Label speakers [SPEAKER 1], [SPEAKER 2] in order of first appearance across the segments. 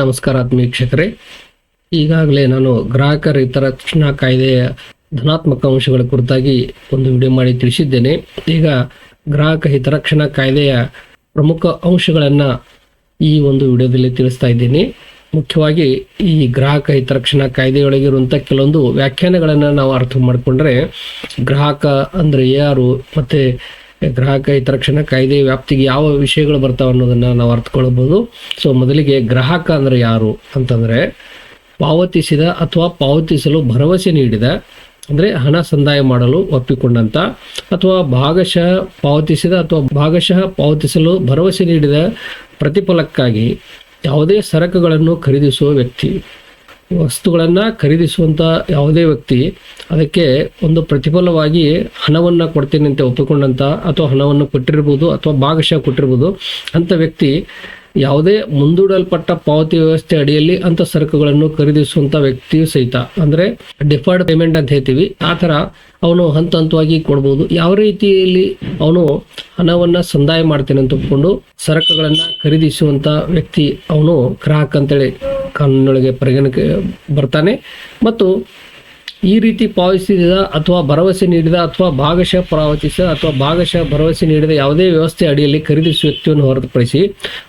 [SPEAKER 1] ನಮಸ್ಕಾರ ವೀಕ್ಷಕರೇ ಈಗಾಗಲೇ ನಾನು ಗ್ರಾಹಕರ ಹಿತರಕ್ಷಣಾ ಕಾಯ್ದೆಯ ಧನಾತ್ಮಕ ಅಂಶಗಳ ಕುರಿತಾಗಿ ಒಂದು ವಿಡಿಯೋ ಮಾಡಿ ತಿಳಿಸಿದ್ದೇನೆ. ಈಗ ಗ್ರಾಹಕ ಹಿತರಕ್ಷಣಾ ಕಾಯ್ದೆಯ ಪ್ರಮುಖ ಅಂಶಗಳನ್ನು ಈ ಒಂದು ವಿಡಿಯೋದಲ್ಲಿ ತಿಳಿಸ್ತಾ ಇದ್ದೀನಿ. ಮುಖ್ಯವಾಗಿ ಈ ಗ್ರಾಹಕ ಹಿತರಕ್ಷಣಾ ಕಾಯ್ದೆಯೊಳಗಿರುವಂಥ ಕೆಲವೊಂದು ವ್ಯಾಖ್ಯಾನಗಳನ್ನು ನಾವು ಅರ್ಥ ಮಾಡಿಕೊಂಡ್ರೆ ಗ್ರಾಹಕ ಅಂದರೆ ಯಾರು ಮತ್ತು ಗ್ರಾಹಕ ಹಿತರಕ್ಷಣಾ ಕಾಯ್ದೆ ವ್ಯಾಪ್ತಿಗೆ ಯಾವ ವಿಷಯಗಳು ಬರ್ತಾವೆ ಅನ್ನೋದನ್ನ ನಾವು ಅರ್ಥಕೊಳ್ಳಬಹುದು ಸೊ ಮೊದಲಿಗೆ ಗ್ರಾಹಕ ಅಂದ್ರೆ ಯಾರು ಅಂತಂದ್ರೆ ಪಾವತಿಸಿದ ಅಥವಾ ಪಾವತಿಸಲು ಭರವಸೆ ನೀಡಿದ, ಅಂದ್ರೆ ಹಣ ಸಂದಾಯ ಮಾಡಲು ಒಪ್ಪಿಕೊಂಡಂತ, ಅಥವಾ ಭಾಗಶಃ ಪಾವತಿಸಿದ ಅಥವಾ ಭಾಗಶಃ ಪಾವತಿಸಲು ಭರವಸೆ ನೀಡಿದ ಪ್ರತಿಫಲಕ್ಕಾಗಿ ಯಾವುದೇ ಸರಕುಗಳನ್ನು ಖರೀದಿಸುವ ವ್ಯಕ್ತಿ. ವಸ್ತುಗಳನ್ನು ಖರೀದಿಸುವಂಥ ಯಾವುದೇ ವ್ಯಕ್ತಿ ಅದಕ್ಕೆ ಒಂದು ಪ್ರತಿಫಲವಾಗಿ ಹಣವನ್ನು ಕೊಡ್ತೀನಿ ಅಂತ ಒಪ್ಪಿಕೊಂಡಂತ ಅಥವಾ ಹಣವನ್ನು ಕೊಟ್ಟಿರ್ಬೋದು ಅಥವಾ ಭಾಗಶಃ ಕೊಟ್ಟಿರ್ಬೋದು ಅಂಥ ವ್ಯಕ್ತಿ ಯಾವುದೇ ಮುಂದೂಡಲ್ಪಟ್ಟ ಪಾವತಿ ವ್ಯವಸ್ಥೆ ಅಡಿಯಲ್ಲಿ ಅಂತ ಸರಕುಗಳನ್ನು ಖರೀದಿಸುವಂತ ವ್ಯಕ್ತಿಯು ಸಹಿತ, ಅಂದ್ರೆ ಡಿಫರ್ಡ್ ಪೇಮೆಂಟ್ ಅಂತ ಹೇಳ್ತೀವಿ, ಆ ತರ ಅವನು ಹಂತ ಹಂತವಾಗಿ ಕೊಡ್ಬೋದು. ಯಾವ ರೀತಿಯಲ್ಲಿ ಅವನು ಹಣವನ್ನ ಸಂದಾಯ ಮಾಡ್ತೇನೆ ಅಂತ ಒಪ್ಕೊಂಡು ಸರಕುಗಳನ್ನು ಖರೀದಿಸುವಂಥ ವ್ಯಕ್ತಿ ಅವನು ಗ್ರಾಹಕ ಅಂತೇಳಿ ಕಾನೂನೊಳಗೆ ಪರಿಗಣಕ್ಕೆ ಬರ್ತಾನೆ. ಮತ್ತು ಈ ರೀತಿ ಪಾವತಿಸಿದ ಅಥವಾ ಭರವಸೆ ನೀಡಿದ ಅಥವಾ ಭಾಗಶಃ ಪಾವತಿಸಿದ ಅಥವಾ ಭಾಗಶಃ ಭರವಸೆ ನೀಡಿದ ಯಾವುದೇ ವ್ಯವಸ್ಥೆ ಅಡಿಯಲ್ಲಿ ಖರೀದಿಸುವ ವ್ಯಕ್ತಿಯನ್ನು ಹೊರತುಪಡಿಸಿ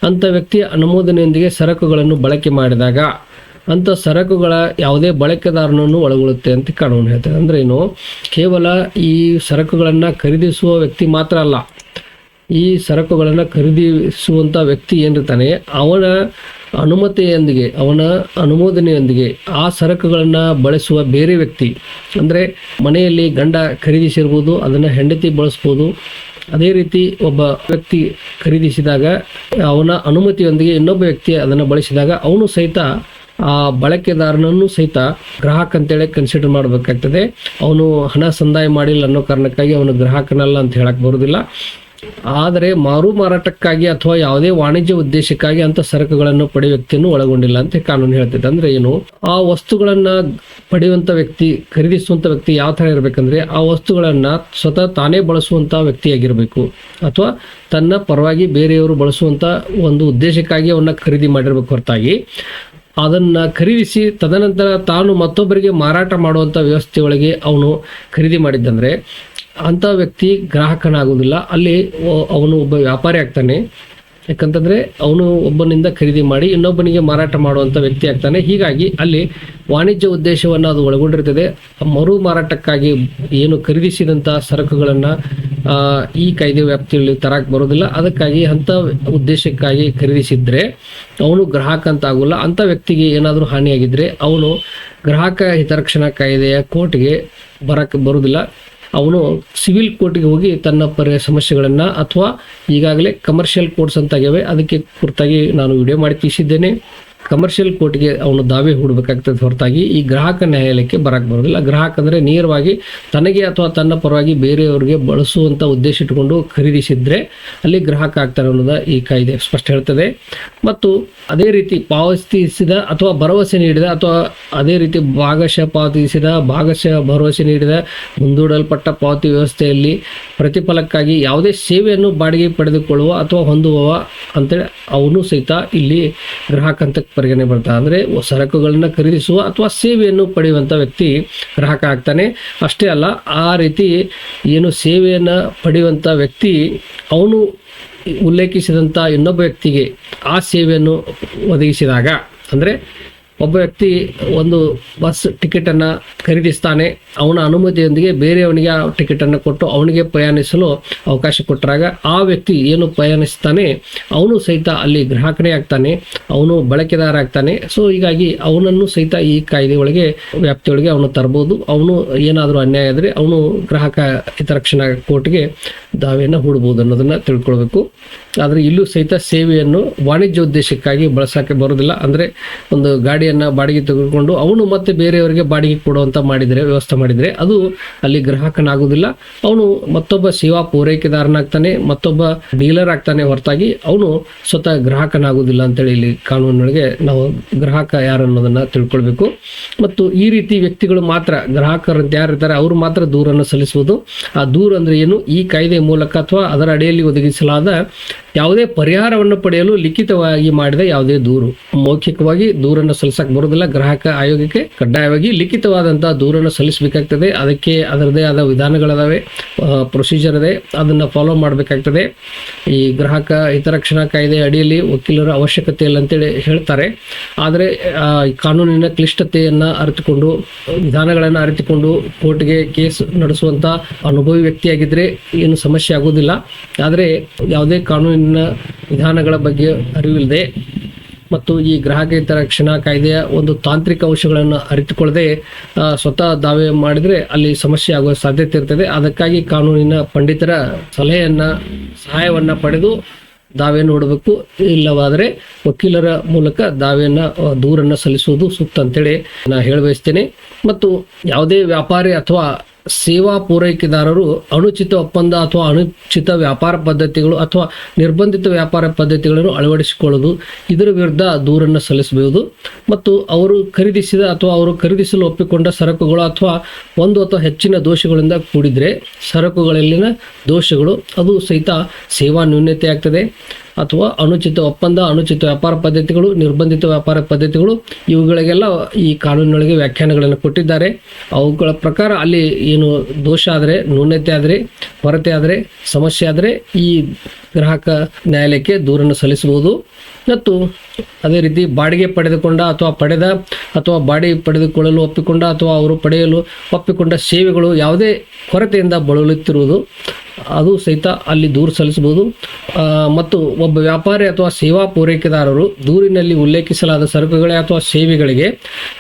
[SPEAKER 1] ಅಂಥ ವ್ಯಕ್ತಿಯ ಅನುಮೋದನೆಯೊಂದಿಗೆ ಸರಕುಗಳನ್ನು ಬಳಕೆ ಮಾಡಿದಾಗ ಅಂಥ ಸರಕುಗಳ ಯಾವುದೇ ಬಳಕೆದಾರನನ್ನು ಒಳಗೊಳ್ಳುತ್ತೆ ಅಂತ ಕಾನೂನು ಹೇಳ್ತದೆ. ಅಂದರೆ ಏನು? ಕೇವಲ ಈ ಸರಕುಗಳನ್ನು ಖರೀದಿಸುವ ವ್ಯಕ್ತಿ ಮಾತ್ರ ಅಲ್ಲ, ಈ ಸರಕುಗಳನ್ನು ಖರೀದಿಸುವಂಥ ವ್ಯಕ್ತಿ ಏನಿರ್ತಾನೆ, ಅವನ ಅನುಮತಿಯೊಂದಿಗೆ, ಅವನ ಅನುಮೋದನೆಯೊಂದಿಗೆ ಆ ಸರಕುಗಳನ್ನು ಬಳಸುವ ಬೇರೆ ವ್ಯಕ್ತಿ, ಅಂದರೆ ಮನೆಯಲ್ಲಿ ಗಂಡ ಖರೀದಿಸಿರ್ಬೋದು, ಅದನ್ನು ಹೆಂಡತಿ ಬಳಸ್ಬೋದು, ಅದೇ ರೀತಿ ಒಬ್ಬ ವ್ಯಕ್ತಿ ಖರೀದಿಸಿದಾಗ ಅವನ ಅನುಮತಿಯೊಂದಿಗೆ ಇನ್ನೊಬ್ಬ ವ್ಯಕ್ತಿ ಅದನ್ನು ಬಳಸಿದಾಗ ಅವನು ಸಹಿತ ಆ ಬಳಕೆದಾರನನ್ನು ಸಹಿತ ಗ್ರಾಹಕ ಅಂತೇಳಿ ಕನ್ಸಿಡರ್ ಮಾಡಬೇಕಾಗ್ತದೆ. ಅವನು ಹಣ ಸಂದಾಯ ಮಾಡಿಲ್ಲ ಅನ್ನೋ ಕಾರಣಕ್ಕಾಗಿ ಅವನು ಗ್ರಾಹಕನಲ್ಲ ಅಂತ ಹೇಳಕ್ಕೆ ಬರುವುದಿಲ್ಲ ಆದರೆ ಮಾರು ಮಾರಾಟಕ್ಕಾಗಿ ಅಥವಾ ಯಾವುದೇ ವಾಣಿಜ್ಯ ಉದ್ದೇಶಕ್ಕಾಗಿ ಅಂತ ಸರಕುಗಳನ್ನು ಪಡೆಯುವ ವ್ಯಕ್ತಿಯನ್ನು ಒಳಗೊಂಡಿಲ್ಲ ಅಂತ ಕಾನೂನು ಹೇಳ್ತಿದೆ. ಅಂದ್ರೆ ಏನು? ಆ ವಸ್ತುಗಳನ್ನ ಪಡೆಯುವಂತ ವ್ಯಕ್ತಿ, ಖರೀದಿಸುವಂತ ವ್ಯಕ್ತಿ ಯಾವ ತರ ಇರಬೇಕಂದ್ರೆ ಆ ವಸ್ತುಗಳನ್ನ ಸ್ವತಃ ತಾನೇ ಬಳಸುವಂತ ವ್ಯಕ್ತಿಯಾಗಿರಬೇಕು. ಅಥವಾ ತನ್ನ ಪರವಾಗಿ ಬೇರೆಯವರು ಬಳಸುವಂತ ಒಂದು ಉದ್ದೇಶಕ್ಕಾಗಿ ಅವನ್ನ ಖರೀದಿ ಮಾಡಿರ್ಬೇಕು ಹೊರತಾಗಿ. ಅದನ್ನ ಖರೀದಿಸಿ ತದನಂತರ ತಾನು ಮತ್ತೊಬ್ಬರಿಗೆ ಮಾರಾಟ ಮಾಡುವಂತ ವ್ಯವಸ್ಥೆಯೊಳಗೆ ಅವನು ಖರೀದಿ ಮಾಡಿದ್ದಂದ್ರೆ ಅಂಥ ವ್ಯಕ್ತಿ ಗ್ರಾಹಕನಾಗೋದಿಲ್ಲ ಅಲ್ಲಿ ಅವನು ಒಬ್ಬ ವ್ಯಾಪಾರಿ ಆಗ್ತಾನೆ. ಯಾಕಂತಂದ್ರೆ ಅವನು ಒಬ್ಬನಿಂದ ಖರೀದಿ ಮಾಡಿ ಇನ್ನೊಬ್ಬನಿಗೆ ಮಾರಾಟ ಮಾಡುವಂಥ ವ್ಯಕ್ತಿ ಆಗ್ತಾನೆ. ಹೀಗಾಗಿ ಅಲ್ಲಿ ವಾಣಿಜ್ಯ ಉದ್ದೇಶವನ್ನು ಅದು ಒಳಗೊಂಡಿರ್ತದೆ. ಮರು ಮಾರಾಟಕ್ಕಾಗಿ ಏನು ಖರೀದಿಸಿದಂಥ ಸರಕುಗಳನ್ನು ಈ ಕಾಯ್ದೆ ವ್ಯಾಪ್ತಿಯಲ್ಲಿ ತರಕ್ಕೆ ಬರೋದಿಲ್ಲ ಅದಕ್ಕಾಗಿ ಅಂಥ ಉದ್ದೇಶಕ್ಕಾಗಿ ಖರೀದಿಸಿದ್ರೆ ಅವನು ಗ್ರಾಹಕ ಅಂತ ಆಗೋಲ್ಲ ಅಂಥ ವ್ಯಕ್ತಿಗೆ ಏನಾದರೂ ಹಾನಿಯಾಗಿದ್ರೆ ಅವನು ಗ್ರಾಹಕ ಹಿತರಕ್ಷಣಾ ಕಾಯ್ದೆಯ ಕೋರ್ಟ್ಗೆ ಬರಕ್ಕೆ ಬರುವುದಿಲ್ಲ. ಅವನು ಸಿವಿಲ್ ಕೋರ್ಟ್ಗೆ ಹೋಗಿ ತನ್ನ ಪರ ಸಮಸ್ಯೆಗಳನ್ನು ಅಥವಾ ಈಗಾಗಲೇ ಕಮರ್ಷಿಯಲ್ ಕೋರ್ಟ್ಸ್ ಅಂತ ಆಗ್ಯಾವೆ ಅದಕ್ಕೆ ಕುರಿತಾಗಿ ನಾನು ವಿಡಿಯೋ ಮಾಡಿ ತಿಳಿಸಿದ್ದೇನೆ. ಕಮರ್ಷಿಯಲ್ ಕೋರ್ಟ್ಗೆ ಅವನು ದಾವೆ ಹೂಡಬೇಕಾಗ್ತದೆ ಹೊರತಾಗಿ ಈ ಗ್ರಾಹಕ ನ್ಯಾಯಾಲಯಕ್ಕೆ ಬರಕ್ಕೆ ಬರೋದಿಲ್ಲ. ಗ್ರಾಹಕ ಅಂದರೆ ನೇರವಾಗಿ ತನಗೆ ಅಥವಾ ತನ್ನ ಪರವಾಗಿ ಬೇರೆಯವರಿಗೆ ಬಳಸುವಂಥ ಉದ್ದೇಶ ಇಟ್ಟುಕೊಂಡು ಖರೀದಿಸಿದರೆ ಅಲ್ಲಿ ಗ್ರಾಹಕ ಆಗ್ತಾರೆ ಅನ್ನೋದ ಈ ಕಾಯ್ದೆ ಸ್ಪಷ್ಟ ಹೇಳ್ತದೆ. ಮತ್ತು ಅದೇ ರೀತಿ ಪಾವತಿಸಿದ ಅಥವಾ ಭರವಸೆ ನೀಡಿದ ಅಥವಾ ಅದೇ ರೀತಿ ಭಾಗಶಃ ಪಾವತಿಸಿದ, ಭಾಗಶಃ ಭರವಸೆ ನೀಡಿದ, ಮುಂದೂಡಲ್ಪಟ್ಟ ಪಾವತಿ ವ್ಯವಸ್ಥೆಯಲ್ಲಿ ಪ್ರತಿಫಲಕ್ಕಾಗಿ ಯಾವುದೇ ಸೇವೆಯನ್ನು ಬಾಡಿಗೆ ಪಡೆದುಕೊಳ್ಳುವ ಅಥವಾ ಹೊಂದುವವ ಅಂತೇಳಿ ಅವನು ಸಹಿತ ಇಲ್ಲಿ ಗ್ರಾಹಕ ಅಂತ ಪರಿಗಣನೆ ಬರ್ತಾ ಅಂದರೆ ಸರಕುಗಳನ್ನು ಖರೀದಿಸುವ ಅಥವಾ ಸೇವೆಯನ್ನು ಪಡೆಯುವಂಥ ವ್ಯಕ್ತಿ ಗ್ರಾಹಕ ಆಗ್ತಾನೆ. ಅಷ್ಟೇ ಅಲ್ಲ, ಆ ರೀತಿ ಏನು ಸೇವೆಯನ್ನು ಪಡೆಯುವಂಥ ವ್ಯಕ್ತಿ ಅವನು ಉಲ್ಲೇಖಿಸಿದಂಥ ಇನ್ನೊಬ್ಬ ವ್ಯಕ್ತಿಗೆ ಆ ಸೇವೆಯನ್ನು ಒದಗಿಸಿದಾಗ, ಅಂದರೆ ಒಬ್ಬ ವ್ಯಕ್ತಿ ಒಂದು ಬಸ್ ಟಿಕೆಟನ್ನು ಖರೀದಿಸ್ತಾನೆ. ಅವನ ಅನುಮತಿಯೊಂದಿಗೆ ಬೇರೆಯವನಿಗೆ ಆ ಟಿಕೆಟನ್ನು ಕೊಟ್ಟು ಅವನಿಗೆ ಪ್ರಯಾಣಿಸಲು ಅವಕಾಶ ಕೊಟ್ಟರಾಗ ಆ ವ್ಯಕ್ತಿ ಏನು ಪ್ರಯಾಣಿಸ್ತಾನೆ, ಅವನು ಸಹಿತ ಅಲ್ಲಿ ಗ್ರಾಹಕನೇ ಆಗ್ತಾನೆ, ಅವನು ಬಳಕೆದಾರ ಆಗ್ತಾನೆ. ಸೊ ಹೀಗಾಗಿ ಅವನನ್ನು ಸಹಿತ ಈ ಕಾಯ್ದೆ ಒಳಗೆ ವ್ಯಾಪ್ತಿಯೊಳಗೆ ಅವನು ತರಬಹುದು ಅವನು ಏನಾದರೂ ಅನ್ಯಾಯ ಆದರೆ ಅವನು ಗ್ರಾಹಕ ಹಿತರಕ್ಷಣಾ ಕೋರ್ಟ್ಗೆ ದಾವೆಯನ್ನು ಹೂಡಬಹುದು ಅನ್ನೋದನ್ನ ತಿಳ್ಕೊಳ್ಬೇಕು. ಆದರೆ ಇಲ್ಲೂ ಸಹಿತ ಸೇವೆಯನ್ನು ವಾಣಿಜ್ಯ ಉದ್ದೇಶಕ್ಕಾಗಿ ಬಳಸಕ್ಕೆ ಬರೋದಿಲ್ಲ ಅಂದರೆ ಒಂದು ಗಾಡಿಯನ್ನ ಬಾಡಿಗೆ ತೆಗೆದುಕೊಂಡು ಅವನು ಮತ್ತೆ ಬೇರೆಯವರಿಗೆ ಬಾಡಿಗೆ ಕೊಡುವಂತ ಮಾಡಿದರೆ, ವ್ಯವಸ್ಥೆ ಮಾಡಿದರೆ ಅದು ಅಲ್ಲಿ ಗ್ರಾಹಕನಾಗುವುದಿಲ್ಲ. ಅವನು ಮತ್ತೊಬ್ಬ ಸೇವಾ ಪೂರೈಕೆದಾರನಾಗ್ತಾನೆ, ಮತ್ತೊಬ್ಬ ಡೀಲರ್ ಆಗ್ತಾನೆ ಹೊರತಾಗಿ ಅವನು ಸ್ವತಃ ಗ್ರಾಹಕನಾಗುವುದಿಲ್ಲ ಅಂತೇಳಿ ಇಲ್ಲಿ ಕಾನೂನಿನೊಳಗೆ ನಾವು ಗ್ರಾಹಕ ಯಾರು ಅನ್ನೋದನ್ನ ತಿಳ್ಕೊಳ್ಬೇಕು. ಮತ್ತು ಈ ರೀತಿ ವ್ಯಕ್ತಿಗಳು ಮಾತ್ರ ಗ್ರಾಹಕರು ಅಂತ ಯಾರಿರ್ತಾರೆ ಅವರು ಮಾತ್ರ ದೂರನ್ನು ಸಲ್ಲಿಸುವುದು. ಆ ದೂರ ಅಂದ್ರೆ ಏನು? ಈ ಕಾಯ್ದೆ ಮೂಲಕ ಅಥವಾ ಅದರ ಅಡಿಯಲ್ಲಿ ಒದಗಿಸಲಾದ ಯಾವುದೇ ಪರಿಹಾರವನ್ನು ಪಡೆಯಲು ಲಿಖಿತವಾಗಿ ಮಾಡಿದ ಯಾವುದೇ ದೂರು. ಮೌಖಿಕವಾಗಿ ದೂರನ್ನು ಸಲ್ಲಿಸಕ್ ಬರೋದಿಲ್ಲ ಗ್ರಾಹಕ ಆಯೋಗಕ್ಕೆ ಕಡ್ಡಾಯವಾಗಿ ಲಿಖಿತವಾದಂತಹ ದೂರನ್ನು ಸಲ್ಲಿಸಬೇಕಾಗ್ತದೆ. ಅದಕ್ಕೆ ಅದರದೇ ಆದ ವಿಧಾನಗಳಿದಾವೆ ಪ್ರೊಸೀಜರ್ ಇದೆ. ಅದನ್ನ ಫಾಲೋ ಮಾಡಬೇಕಾಗ್ತದೆ. ಈ ಗ್ರಾಹಕ ಹಿತರಕ್ಷಣಾ ಕಾಯ್ದೆ ಅಡಿಯಲ್ಲಿ ವಕೀಲರ ಅವಶ್ಯಕತೆ ಇಲ್ಲ ಅಂತೇಳಿ ಹೇಳ್ತಾರೆ. ಆದರೆ ಕಾನೂನಿನ ಕ್ಲಿಷ್ಟತೆಯನ್ನ ಅರಿತುಕೊಂಡು, ವಿಧಾನಗಳನ್ನು ಅರಿತುಕೊಂಡು ಕೋರ್ಟ್ಗೆ ಕೇಸ್ ನಡೆಸುವಂತ ಅನುಭವಿ ವ್ಯಕ್ತಿಯಾಗಿದ್ರೆ ಏನು ಸಮಸ್ಯೆ ಆಗೋದಿಲ್ಲ ಆದರೆ ಯಾವುದೇ ಕಾನೂನಿನ ವಿಧಾನಗಳ ಬಗ್ಗೆ ಅರಿವಿಲ್ಲದೆ ಮತ್ತು ಈ ಗ್ರಾಹಕೇತರ ರಕ್ಷಣಾ ಕಾಯ್ದೆಯ ಒಂದು ತಾಂತ್ರಿಕ ಅಂಶಗಳನ್ನು ಅರಿತುಕೊಳ್ಳದೆ ಸ್ವತಃ ದಾವೆ ಮಾಡಿದರೆ ಅಲ್ಲಿ ಸಮಸ್ಯೆ ಆಗುವ ಸಾಧ್ಯತೆ ಇರ್ತದೆ. ಅದಕ್ಕಾಗಿ ಕಾನೂನಿನ ಪಂಡಿತರ ಸಲಹೆಯನ್ನು, ಸಹಾಯವನ್ನು ಪಡೆದು ದಾವೆಯನ್ನು ಹೊಡಬೇಕು. ಇಲ್ಲವಾದರೆ ವಕೀಲರ ಮೂಲಕ ದಾವೆಯನ್ನು ದೂರನ್ನ ಸಲ್ಲಿಸುವುದು ಸೂಕ್ತ ಅಂತೇಳಿ ನಾನು ಹೇಳಬಯಸ್ತೇನೆ. ಮತ್ತು ಯಾವುದೇ ವ್ಯಾಪಾರಿ ಅಥವಾ ಸೇವಾ ಪೂರೈಕೆದಾರರು ಅನುಚಿತ ಒಪ್ಪಂದ ಅಥವಾ ಅನುಚಿತ ವ್ಯಾಪಾರ ಪದ್ಧತಿಗಳು ಅಥವಾ ನಿರ್ಬಂಧಿತ ವ್ಯಾಪಾರ ಪದ್ಧತಿಗಳನ್ನು ಅಳವಡಿಸಿಕೊಳ್ಳುವುದು, ಇದರ ವಿರುದ್ಧ ದೂರನ್ನು ಸಲ್ಲಿಸಬಹುದು. ಮತ್ತು ಅವರು ಖರೀದಿಸಿದ ಅಥವಾ ಅವರು ಖರೀದಿಸಲು ಒಪ್ಪಿಕೊಂಡ ಸರಕುಗಳು ಅಥವಾ ಒಂದು ಅಥವಾ ಹೆಚ್ಚಿನ ದೋಷಗಳಿಂದ ಕೂಡಿದ್ರೆ ಸರಕುಗಳಲ್ಲಿನ ದೋಷಗಳು, ಅದು ಸಹಿತ ಸೇವಾ ನ್ಯೂನ್ಯತೆ ಆಗ್ತದೆ ಅಥವಾ ಅನುಚಿತ ಒಪ್ಪಂದ, ಅನುಚಿತ ವ್ಯಾಪಾರ ಪದ್ಧತಿಗಳು, ನಿರ್ಬಂಧಿತ ವ್ಯಾಪಾರ ಪದ್ಧತಿಗಳು, ಇವುಗಳಿಗೆಲ್ಲ ಈ ಕಾನೂನಿನೊಳಗೆ ವ್ಯಾಖ್ಯಾನಗಳನ್ನು ಕೊಟ್ಟಿದ್ದಾರೆ. ಅವುಗಳ ಪ್ರಕಾರ ಅಲ್ಲಿ ಏನು ದೋಷ ಆದರೆ, ನ್ಯೂನತೆ ಆದರೆ, ಕೊರತೆ ಆದರೆ, ಸಮಸ್ಯೆ ಆದರೆ ಈ ಗ್ರಾಹಕ ನ್ಯಾಯಾಲಯಕ್ಕೆ ದೂರನ್ನು ಸಲ್ಲಿಸಬಹುದು. ಮತ್ತು ಅದೇ ರೀತಿ ಬಾಡಿಗೆ ಪಡೆದುಕೊಂಡ ಅಥವಾ ಪಡೆದ ಅಥವಾ ಬಾಡಿಗೆ ಪಡೆದುಕೊಳ್ಳಲು ಒಪ್ಪಿಕೊಂಡ ಅಥವಾ ಅವರು ಪಡೆಯಲು ಒಪ್ಪಿಕೊಂಡ ಸೇವೆಗಳು ಯಾವುದೇ ಕೊರತೆಯಿಂದ ಬಳಲುತ್ತಿರುವುದು. ಅದು ಸಹಿತ ಅಲ್ಲಿ ದೂರು ಸಲ್ಲಿಸಬಹುದು. ಮತ್ತು ಒಬ್ಬ ವ್ಯಾಪಾರಿ ಅಥವಾ ಸೇವಾ ಪೂರೈಕೆದಾರರು ದೂರಿನಲ್ಲಿ ಉಲ್ಲೇಖಿಸಲಾದ ಸರಕುಗಳೇ ಅಥವಾ ಸೇವೆಗಳಿಗೆ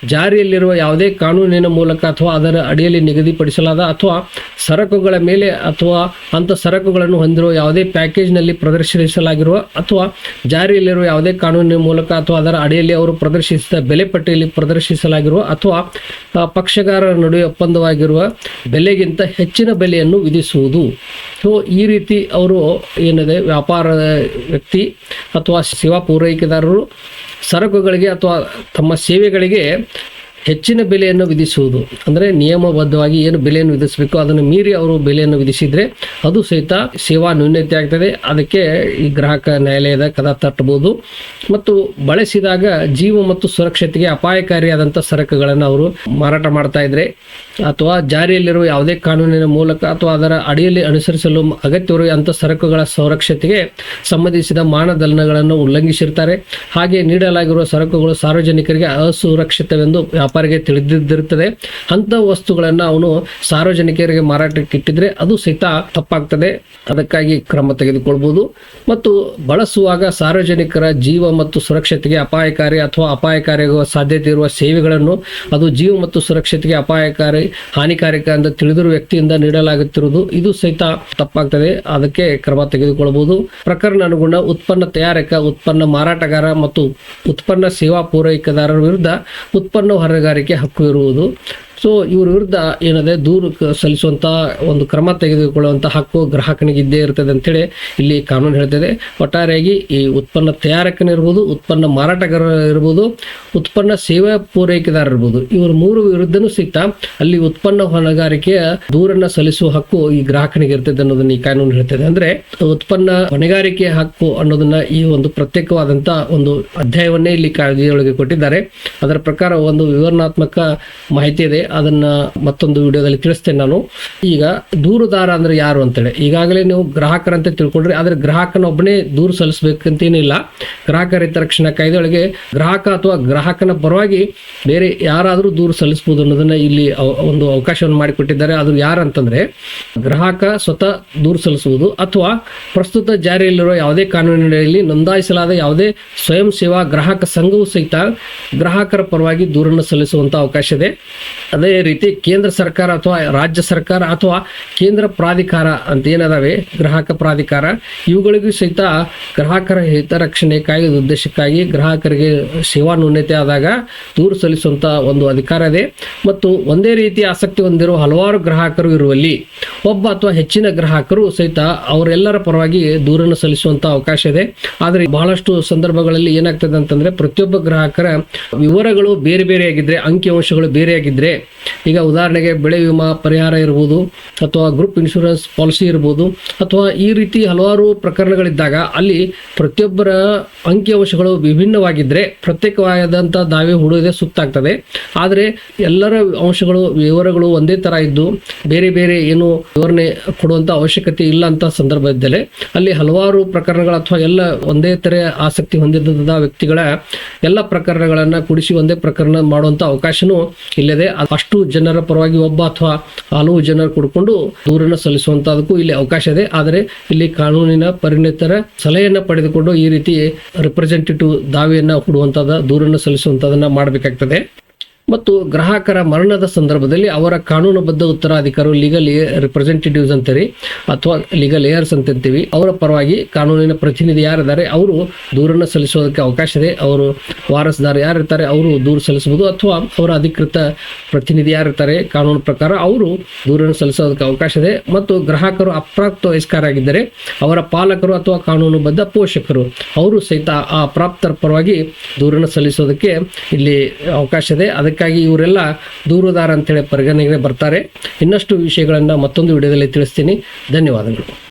[SPEAKER 1] ಜಾರಿಯಲ್ಲಿರುವ ಯಾವುದೇ ಕಾನೂನಿನ ಮೂಲಕ ಅಥವಾ ಅದರ ಅಡಿಯಲ್ಲಿ ನಿಗದಿಪಡಿಸಲಾದ ಅಥವಾ ಸರಕುಗಳ ಮೇಲೆ ಅಥವಾ ಅಂಥ ಸರಕುಗಳನ್ನು ಹೊಂದಿರುವ ಯಾವುದೇ ಪ್ಯಾಕೇಜ್ನಲ್ಲಿ ಪ್ರದರ್ಶಿಸಲಾಗಿರುವ ಅಥವಾ ಜಾರಿಯಲ್ಲಿರುವ ಯಾವುದೇ ಕಾನೂನಿನ ಮೂಲಕ ಅಥವಾ ಅದರ ಅಡಿಯಲ್ಲಿ ಅವರು ಪ್ರದರ್ಶಿಸಿದ ಬೆಲೆ ಪಟ್ಟಿಯಲ್ಲಿ ಪ್ರದರ್ಶಿಸಲಾಗಿರುವ ಅಥವಾ ಪಕ್ಷಗಾರರ ನಡುವೆ ಒಪ್ಪಂದವಾಗಿರುವ ಬೆಲೆಗಿಂತ ಹೆಚ್ಚಿನ ಬೆಲೆಯನ್ನು ವಿಧಿಸುವುದು. ಸೊ ಈ ರೀತಿ ಅವರು ಏನಿದೆ ವ್ಯಾಪಾರ ವ್ಯಕ್ತಿ ಅಥವಾ ಸೇವಾ ಪೂರೈಕೆದಾರರು ಸರಕುಗಳಿಗೆ ಅಥವಾ ತಮ್ಮ ಸೇವೆಗಳಿಗೆ ಹೆಚ್ಚಿನ ಬೆಲೆಯನ್ನು ವಿಧಿಸುವುದು. ಅಂದರೆ ನಿಯಮಬದ್ಧವಾಗಿ ಏನು ಬೆಲೆಯನ್ನು ವಿಧಿಸಬೇಕು, ಅದನ್ನು ಮೀರಿ ಅವರು ಬೆಲೆಯನ್ನು ವಿಧಿಸಿದರೆ ಅದು ಸಹಿತ ಸೇವಾ ನ್ಯೂನ್ಯತೆ ಆಗ್ತದೆ. ಅದಕ್ಕೆ ಈ ಗ್ರಾಹಕ ನ್ಯಾಯಾಲಯದ ಕದ ತಟ್ಟಬಹುದು. ಮತ್ತು ಬಳಸಿದಾಗ ಜೀವ ಮತ್ತು ಸುರಕ್ಷತೆಗೆ ಅಪಾಯಕಾರಿಯಾದಂಥ ಸರಕುಗಳನ್ನು ಅವರು ಮಾರಾಟ ಮಾಡ್ತಾ ಇದ್ರೆ, ಅಥವಾ ಜಾರಿಯಲ್ಲಿರುವ ಯಾವುದೇ ಕಾನೂನಿನ ಮೂಲಕ ಅಥವಾ ಅದರ ಅಡಿಯಲ್ಲಿ ಅನುಸರಿಸಲು ಅಗತ್ಯವಿರುವ ಅಂಥ ಸರಕುಗಳ ಸುರಕ್ಷತೆಗೆ ಸಂಬಂಧಿಸಿದ ಮಾನದಂಡಗಳನ್ನು ಉಲ್ಲಂಘಿಸಿರ್ತಾರೆ. ಹಾಗೆ ನೀಡಲಾಗಿರುವ ಸರಕುಗಳು ಸಾರ್ವಜನಿಕರಿಗೆ ಅಸುರಕ್ಷಿತವೆಂದು ವ್ಯಾಪಾರಿಗೆ ತಿಳಿದಿದ್ದಿರುತ್ತದೆ. ಅಂತ ವಸ್ತುಗಳನ್ನು ಅವನು ಸಾರ್ವಜನಿಕರಿಗೆ ಮಾರಾಟಕ್ಕೆ ಇಟ್ಟಿದ್ರೆ ಅದು ಸಹಿತ ತಪ್ಪಾಗ್ತದೆ. ಅದಕ್ಕಾಗಿ ಕ್ರಮ ತೆಗೆದುಕೊಳ್ಬಹುದು ಮತ್ತು ಬಳಸುವಾಗ ಸಾರ್ವಜನಿಕರ ಜೀವ ಮತ್ತು ಸುರಕ್ಷತೆಗೆ ಅಪಾಯಕಾರಿ ಅಥವಾ ಅಪಾಯಕಾರಿಯಾಗುವ ಸಾಧ್ಯತೆ ಇರುವ ಸೇವೆಗಳನ್ನು ಅದು ಜೀವ ಮತ್ತು ಸುರಕ್ಷತೆಗೆ ಅಪಾಯಕಾರಿ, ಹಾನಿಕಾರಕ ಅಂತ ತಿಳಿದಿರುವ ವ್ಯಕ್ತಿಯಿಂದ ನೀಡಲಾಗುತ್ತಿರುವುದು ಇದು ಸಹಿತ ತಪ್ಪಾಗ್ತದೆ. ಅದಕ್ಕೆ ಕ್ರಮ ತೆಗೆದುಕೊಳ್ಳಬಹುದು ಪ್ರಕರಣ ಅನುಗುಣ ಉತ್ಪನ್ನ ತಯಾರಕ, ಉತ್ಪನ್ನ ಮಾರಾಟಗಾರ ಮತ್ತು ಉತ್ಪನ್ನ ಸೇವಾ ಪೂರೈಕೆದಾರರ ವಿರುದ್ಧ ಉತ್ಪನ್ನ ಹೊರಗಾರಿಕೆ ಹಕ್ಕು ಇರುವುದು ಸೊ ಇವ್ರ ವಿರುದ್ಧ ಏನದೆ, ದೂರು ಸಲ್ಲಿಸುವಂತ ಒಂದು ಕ್ರಮ ತೆಗೆದುಕೊಳ್ಳುವಂತ ಹಕ್ಕು ಗ್ರಾಹಕನಿಗೆ ಇದ್ದೇ ಇರ್ತದೆ ಅಂತೇಳಿ ಇಲ್ಲಿ ಕಾನೂನು ಹೇಳ್ತದೆ. ಒಟ್ಟಾರೆಯಾಗಿ ಈ ಉತ್ಪನ್ನ ತಯಾರಕನಿರ್ಬೋದು, ಉತ್ಪನ್ನ ಮಾರಾಟಗಾರ ಇರ್ಬೋದು, ಉತ್ಪನ್ನ ಸೇವಾ ಪೂರೈಕೆದಾರ ಇರ್ಬೋದು, ಇವರು ಮೂರು ವಿರುದ್ಧನೂ ಸಿಗ್ತಾ ಅಲ್ಲಿ ಉತ್ಪನ್ನ ಹೊಣೆಗಾರಿಕೆಯ ದೂರನ್ನ ಸಲ್ಲಿಸುವ ಹಕ್ಕು ಈ ಗ್ರಾಹಕನಿಗೆ ಇರ್ತದೆ ಅನ್ನೋದನ್ನ ಈ ಕಾನೂನು ಹೇಳ್ತದೆ. ಅಂದ್ರೆ ಉತ್ಪನ್ನ ಹೊಣೆಗಾರಿಕೆ ಹಕ್ಕು ಅನ್ನೋದನ್ನ ಈ ಒಂದು ಪ್ರತ್ಯೇಕವಾದಂತ ಒಂದು ಅಧ್ಯಾಯವನ್ನೇ ಇಲ್ಲಿ ಕಾಯ್ದೆಯೊಳಗೆ ಕೊಟ್ಟಿದ್ದಾರೆ. ಅದರ ಪ್ರಕಾರ ಒಂದು ವಿವರಣಾತ್ಮಕ ಮಾಹಿತಿ ಇದೆ. ಅದನ್ನ ಮತ್ತೊಂದು ವಿಡಿಯೋದಲ್ಲಿ ತಿಳಿಸ್ತೇನೆ ನಾನು. ಈಗ ದೂರುದಾರ ಅಂದ್ರೆ ಯಾರು ಅಂತೇಳಿ. ಈಗಾಗಲೇ ನೀವು ಗ್ರಾಹಕರಂತ ತಿಳ್ಕೊಂಡ್ರಿ, ಆದ್ರೆ ಗ್ರಾಹಕನ ಒಬ್ಬನೇ ದೂರು ಸಲ್ಲಿಸಬೇಕಂತೇನಿಲ್ಲ. ಗ್ರಾಹಕರ ಹಿತರಕ್ಷಣಾ ಕಾಯ್ದೆಯೊಳಗೆ ಗ್ರಾಹಕ ಅಥವಾ ಗ್ರಾಹಕನ ಪರವಾಗಿ ಬೇರೆ ಯಾರಾದರೂ ದೂರು ಸಲ್ಲಿಸಬಹುದು ಅನ್ನೋದನ್ನ ಇಲ್ಲಿ ಒಂದು ಅವಕಾಶವನ್ನು ಮಾಡಿಕೊಟ್ಟಿದ್ದಾರೆ. ಅದು ಯಾರಂತಂದ್ರೆ, ಗ್ರಾಹಕ ಸ್ವತಃ ದೂರು ಸಲ್ಲಿಸುವುದು ಅಥವಾ ಪ್ರಸ್ತುತ ಜಾರಿಯಲ್ಲಿರುವ ಯಾವುದೇ ಕಾನೂನಿನಲ್ಲಿ ನೋಂದಾಯಿಸಲಾದ ಯಾವುದೇ ಸ್ವಯಂ ಸೇವಾ ಗ್ರಾಹಕ ಸಂಘವು ಸಹಿತ ಗ್ರಾಹಕರ ಪರವಾಗಿ ದೂರನ್ನು ಸಲ್ಲಿಸುವಂತ ಅವಕಾಶ ಇದೆ. ಅದೇ ರೀತಿ ಕೇಂದ್ರ ಸರ್ಕಾರ ಅಥವಾ ರಾಜ್ಯ ಸರ್ಕಾರ ಅಥವಾ ಕೇಂದ್ರ ಪ್ರಾಧಿಕಾರ ಅಂತ ಏನದಾವೆ, ಗ್ರಾಹಕ ಪ್ರಾಧಿಕಾರ, ಇವುಗಳಿಗೂ ಸಹಿತ ಗ್ರಾಹಕರ ಹಿತರಕ್ಷಣೆ ಕಾಯ್ದೆ ಉದ್ದೇಶಕ್ಕಾಗಿ ಗ್ರಾಹಕರಿಗೆ ಸೇವಾ ನ್ಯೂನ್ಯತೆ ಆದಾಗ ದೂರು ಸಲ್ಲಿಸುವಂತ ಒಂದು ಅಧಿಕಾರ ಇದೆ. ಮತ್ತು ಒಂದೇ ರೀತಿ ಆಸಕ್ತಿ ಹೊಂದಿರುವ ಹಲವಾರು ಗ್ರಾಹಕರು ಇರುವಲ್ಲಿ, ಒಬ್ಬ ಅಥವಾ ಹೆಚ್ಚಿನ ಗ್ರಾಹಕರು ಸಹಿತ ಅವರೆಲ್ಲರ ಪರವಾಗಿ ದೂರನ್ನು ಸಲ್ಲಿಸುವಂತ ಅವಕಾಶ ಇದೆ. ಆದರೆ ಬಹಳಷ್ಟು ಸಂದರ್ಭಗಳಲ್ಲಿ ಏನಾಗ್ತದೆ ಅಂತಂದ್ರೆ ಪ್ರತಿಯೊಬ್ಬ ಗ್ರಾಹಕರ ವಿವರಗಳು ಬೇರೆ ಬೇರೆ ಆಗಿದ್ರೆ ಅಂಕಿಅಂಶಗಳು ಬೇರೆ ಆಗಿದ್ರೆ ಈಗ ಉದಾಹರಣೆಗೆ ಬೆಳೆ ವಿಮಾ ಪರಿಹಾರ ಇರ್ಬೋದು, ಅಥವಾ ಗ್ರೂಪ್ ಇನ್ಶೂರೆನ್ಸ್ ಪಾಲಿಸಿ ಇರ್ಬೋದು, ಅಥವಾ ಈ ರೀತಿ ಹಲವಾರು ಪ್ರಕರಣಗಳಿದ್ದಾಗ ಅಲ್ಲಿ ಪ್ರತಿಯೊಬ್ಬರ ಅಂಕಿಅಂಶಗಳು ವಿಭಿನ್ನವಾಗಿದ್ದರೆ ಪ್ರತ್ಯೇಕವಾದಂಥ ದಾವೆ ಹೂಡುವುದೇ ಸುತ್ತಾಗ್ತದೆ. ಆದರೆ ಎಲ್ಲರ ಅಂಶಗಳು, ವಿವರಗಳು ಒಂದೇ ಥರ ಇದ್ದು ಬೇರೆ ಬೇರೆ ಏನು ವಿವರಣೆ ಕೊಡುವಂಥ ಅವಶ್ಯಕತೆ ಇಲ್ಲ ಅಂತ ಸಂದರ್ಭದಲ್ಲೇ ಅಲ್ಲಿ ಹಲವಾರು ಪ್ರಕರಣಗಳು ಅಥವಾ ಎಲ್ಲ ಒಂದೇ ಥರ ಆಸಕ್ತಿ ಹೊಂದಿದ್ದಂಥ ವ್ಯಕ್ತಿಗಳ ಎಲ್ಲ ಪ್ರಕರಣಗಳನ್ನು ಕುಡಿಸಿ ಒಂದೇ ಪ್ರಕರಣ ಮಾಡುವಂಥ ಅವಕಾಶನೂ ಇಲ್ಲದೆ ಅಷ್ಟು ಜನರ ಪರವಾಗಿ ಒಬ್ಬ ಅಥವಾ ಹಲವು ಜನರು ಕುಡಿಕೊಂಡು ದೂರನ್ನ ಸಲ್ಲಿಸುವಂತದಕ್ಕೂ ಇಲ್ಲಿ ಅವಕಾಶ ಇದೆ. ಆದರೆ ಇಲ್ಲಿ ಕಾನೂನಿನ ಪರಿಣಿತರ ಸಲಹೆಯನ್ನು ಪಡೆದುಕೊಂಡು ಈ ರೀತಿ ರಿಪ್ರೆಸೆಂಟೇಟಿವ್ ದಾವೆಯನ್ನ ಕೊಡುವಂತಹ ದೂರನ್ನು ಸಲ್ಲಿಸುವಂತದನ್ನ ಮಾಡಬೇಕಾಗ್ತದೆ. ಮತ್ತು ಗ್ರಾಹಕರ ಮರಣದ ಸಂದರ್ಭದಲ್ಲಿ ಅವರ ಕಾನೂನುಬದ್ಧ ಉತ್ತರಾಧಿಕಾರರು ಲೀಗಲ್ ರಿಪ್ರೆಸೆಂಟೇಟಿವ್ಸ್ ಅಂತೀರಿ ಅಥವಾ ಲೀಗಲ್ ಏಯರ್ಸ್ ಅಂತ ಅಂತೀವಿ ಅವರ ಪರವಾಗಿ ಕಾನೂನಿನ ಪ್ರತಿನಿಧಿ ಯಾರಿದ್ದಾರೆ, ಅವರು ದೂರನ್ನು ಸಲ್ಲಿಸೋದಕ್ಕೆ ಅವಕಾಶ ಇದೆ. ಅವರು ವಾರಸ್ದಾರ ಯಾರಿರ್ತಾರೆ, ಅವರು ದೂರು ಸಲ್ಲಿಸಬಹುದು ಅಥವಾ ಅವರ ಅಧಿಕೃತ ಪ್ರತಿನಿಧಿ ಯಾರಿರ್ತಾರೆ, ಕಾನೂನು ಪ್ರಕಾರ ಅವರು ದೂರನ್ನು ಸಲ್ಲಿಸೋದಕ್ಕೆ ಅವಕಾಶ ಇದೆ. ಮತ್ತು ಗ್ರಾಹಕರು ಅಪ್ರಾಪ್ತ ವಯಸ್ಕರಾಗಿದ್ದರೆ ಅವರ ಪಾಲಕರು ಅಥವಾ ಕಾನೂನುಬದ್ಧ ಪೋಷಕರು, ಅವರು ಸಹಿತ ಆ ಪ್ರಾಪ್ತರ ಪರವಾಗಿ ದೂರನ್ನು ಸಲ್ಲಿಸೋದಕ್ಕೆ ಇಲ್ಲಿ ಅವಕಾಶ ಇದೆ. ಅದಕ್ಕಾಗಿ ಇವರೆಲ್ಲ ದೂರುದಾರ ಅಂತೇಳಿ ಪರಿಗಣನೆಗೆ ಬರ್ತಾರೆ. ಇನ್ನಷ್ಟು ವಿಷಯಗಳನ್ನು ಮತ್ತೊಂದು ವಿಡಿಯೋದಲ್ಲಿ ತಿಳಿಸ್ತೀನಿ. ಧನ್ಯವಾದಗಳು.